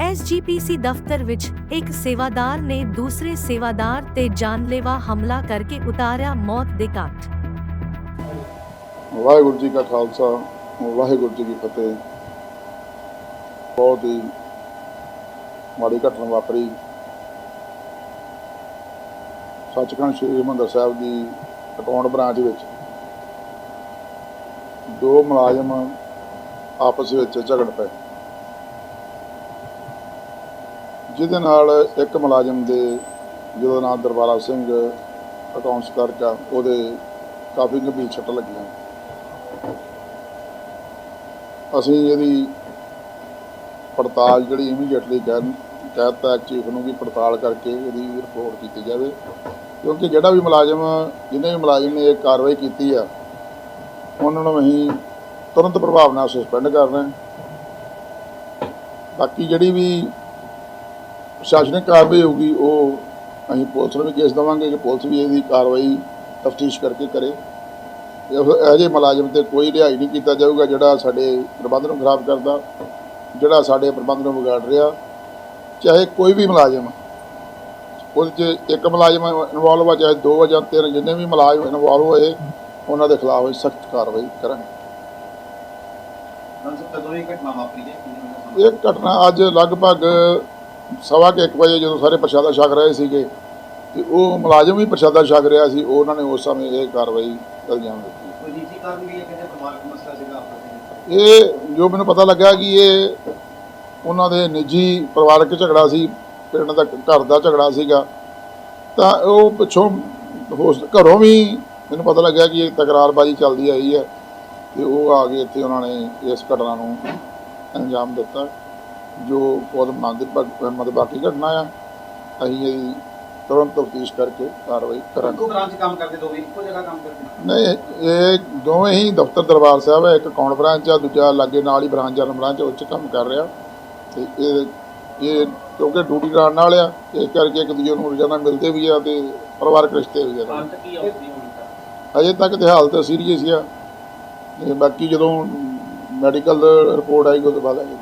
SGPC ਦਫ਼ਤਰ ਵਿੱਚ ਇੱਕ ਸੇਵਾਦਾਰ ਨੇ ਦੂਸਰੇ ਸੇਵਾਦਾਰ ਤੇ ਜਾਨਲੇਵਾ ਹਮਲਾ ਕਰਕੇ ਉਤਾਰਿਆ ਮੌਤ ਦੇ ਘਾਟ। ਵਾਹਿਗੁਰੂ ਜੀ ਕਾ ਖਾਲਸਾ, ਵਾਹਿਗੁਰੂ ਜੀ ਕੀ ਫਤਿਹ। ਬਹੁਤ ਹੀ ਮਾੜੀ ਘਟਨਾ ਵਾਪਰੀ। ਸੱਚਖੰਡ ਸ੍ਰੀ ਹਰਿਮੰਦਰ ਸਾਹਿਬ ਦੀ ਅਕਾਊਂਟ ਬ੍ਰਾਂਚ ਵਿੱਚ ਦੋ ਮੁਲਾਜ਼ਮ ਆਪਸ ਵਿੱਚ ਝਗੜ ਪਏ। ਜਿਹਦੇ ਨਾਲ ਇੱਕ ਮੁਲਾਜ਼ਮ ਦੇ ਜਿਹਦਾ ਨਾਮ ਦਰਬਾਰਾ ਸਿੰਘ ਅਕਾਊਂਟਸ ਕਲਰਕ ਆ, ਉਹਦੇ ਕਾਫੀ ਗੰਭੀਰ ਸੱਟ ਲੱਗੀਆਂ ਅਸੀਂ ਇਹਦੀ ਪੜਤਾਲ ਜਿਹੜੀ ਇਮੀਡੀਏਟਲੀ ਕਹਿ ਕਹਿਤਾ ਚੀਫ ਨੂੰ ਵੀ ਪੜਤਾਲ ਕਰਕੇ ਇਹਦੀ ਰਿਪੋਰਟ ਕੀਤੀ ਜਾਵੇ ਕਿਉਂਕਿ ਜਿਹੜਾ ਵੀ ਮੁਲਾਜ਼ਮ ਜਿਹਨੇ ਵੀ ਮੁਲਾਜ਼ਮ ਨੇ ਇਹ ਕਾਰਵਾਈ ਕੀਤੀ ਆ, ਉਹਨਾਂ ਨੂੰ ਅਸੀਂ ਤੁਰੰਤ ਪ੍ਰਭਾਵ ਨਾਲ ਸਸਪੈਂਡ ਕਰਨਾ ਹੈ। ਬਾਕੀ ਜਿਹੜੀ ਵੀ ਪ੍ਰਸ਼ਾਸਨਿਕ ਕਾਰਵਾਈ ਹੋਊਗੀ ਉਹ ਅਸੀਂ ਪੁਲਿਸ ਨੂੰ ਵੀ ਕੇਸ ਦੇਵਾਂਗੇ ਕਿ ਪੁਲਿਸ ਵੀ ਇਹਦੀ ਕਾਰਵਾਈ ਤਫਤੀਸ਼ ਕਰਕੇ ਕਰੇ। ਇਹੋ ਜਿਹੇ ਮੁਲਾਜ਼ਮ ਤੇ ਕੋਈ ਰਿਹਾਈ ਨਹੀਂ ਕੀਤਾ ਜਾਊਗਾ ਜਿਹੜਾ ਸਾਡੇ ਪ੍ਰਬੰਧ ਨੂੰ ਖਰਾਬ ਕਰਦਾ ਜਿਹੜਾ ਸਾਡੇ ਪ੍ਰਬੰਧ ਨੂੰ ਵਿਗਾੜ ਰਿਹਾ। ਚਾਹੇ ਕੋਈ ਵੀ ਮੁਲਾਜ਼ਮ ਉਹਦੇ 'ਚ ਇੱਕ ਮੁਲਾਜ਼ਮ ਇਨਵੋਲਵ ਆ ਚਾਹੇ ਦੋ ਜਾਂ ਤਿੰਨ ਜਿੰਨੇ ਵੀ ਮੁਲਾਜ਼ਮ ਇਨਵੋਲਵ ਹੋਏ ਉਹਨਾਂ ਦੇ ਖਿਲਾਫ ਸਖਤ ਕਾਰਵਾਈ ਕਰਾਂਗੇ। ਇਹ ਘਟਨਾ ਅੱਜ ਲਗਭਗ ਸਵਾ ਕੇ 1 ਵਜੇ ਜਦੋਂ ਸਾਰੇ ਪ੍ਰਸ਼ਾਦਾ ਛਕ ਰਹੇ ਸੀਗੇ ਤੇ ਉਹ ਮੁਲਾਜ਼ਮ ਵੀ ਪ੍ਰਸ਼ਾਦਾ ਛਕ ਰਿਹਾ ਸੀ ਉਹਨਾਂ ਨੇ ਉਸ ਸਮੇਂ ਇਹ ਕਾਰਵਾਈ ਅੰਜਾਮ ਦਿੱਤੀ। ਕੋਈ ਨਿੱਜੀ ਕਾਰਨ ਵੀ ਹੈ ਕਹਿੰਦੇ ਪਰਿਵਾਰਕ ਮਸਲਾ ਸੀਗਾ ਆਪਸ ਵਿੱਚ? ਇਹ ਜੋ ਮੈਨੂੰ ਪਤਾ ਲੱਗਾ ਕਿ ਇਹ ਉਹਨਾਂ ਦੇ ਨਿੱਜੀ ਪਰਿਵਾਰਕ ਝਗੜਾ ਸੀ ਪਿੰਡ ਦਾ ਘਰ ਦਾ ਝਗੜਾ ਸੀਗਾ ਤਾਂ ਉਹ ਪਿੱਛੋਂ ਹੋਸ ਘਰੋਂ ਵੀ ਮੈਨੂੰ ਪਤਾ ਲੱਗਾ ਕਿ ਇਹ ਤਕਰਾਰਬਾਜ਼ੀ ਚੱਲਦੀ ਆਈ ਹੈ ਤੇ ਉਹ ਆ ਕੇ ਇੱਥੇ ਉਹਨਾਂ ਨੇ ਇਸ ਘਟਨਾ ਨੂੰ ਅੰਜਾਮ ਦਿੱਤਾ। ਜੋ ਬਹੁਤ ਮੰਦ ਬਾਕੀ ਘਟਨਾ ਆ ਅਸੀਂ ਇਹਦੀ ਤੁਰੰਤ ਤਫਤੀਸ਼ ਕਰਕੇ ਕਾਰਵਾਈ ਕਰਾਂਗੇ। ਇੱਕੋ ਬ੍ਰਾਂਚ ਕੰਮ ਕਰਦੇ ਦੋਵੇਂ ਇੱਕੋ ਜਗ੍ਹਾ ਕੰਮ ਕਰਦੇ? ਨਹੀਂ ਇਹ ਦੋਵੇਂ ਹੀ ਦਫ਼ਤਰ ਦਰਬਾਰ ਸਾਹਿਬ ਹੈ ਇੱਕ ਕੌਣ ਬ੍ਰਾਂਚ ਆ ਦੂਜਾ ਲਾਗੇ ਨਾਲ ਹੀ ਬ੍ਰਾਂਚ ਜਨ ਬ੍ਰਾਂਚ ਉਹ 'ਚ ਕੰਮ ਕਰ ਰਿਹਾ। ਤੇ ਇਹ ਇਹ ਕਿਉਂਕਿ ਡਿਊਟੀ ਕਰਨ ਨਾਲ ਆ ਇਸ ਕਰਕੇ ਇੱਕ ਦੂਜੇ ਨੂੰ ਰੋਜ਼ਾਨਾ ਮਿਲਦੇ ਵੀ ਆ ਤੇ ਪਰਿਵਾਰਕ ਰਿਸ਼ਤੇ ਵੀ ਆ। ਅਜੇ ਤੱਕ? ਤੇ ਹਾਲਤ ਸੀਰੀਅਸ ਆ। ਬਾਕੀ ਜਦੋਂ ਮੈਡੀਕਲ ਰਿਪੋਰਟ ਆਏਗੀ ਉਹ ਤੋਂ ਬਾਅਦ ਆਏਗੀ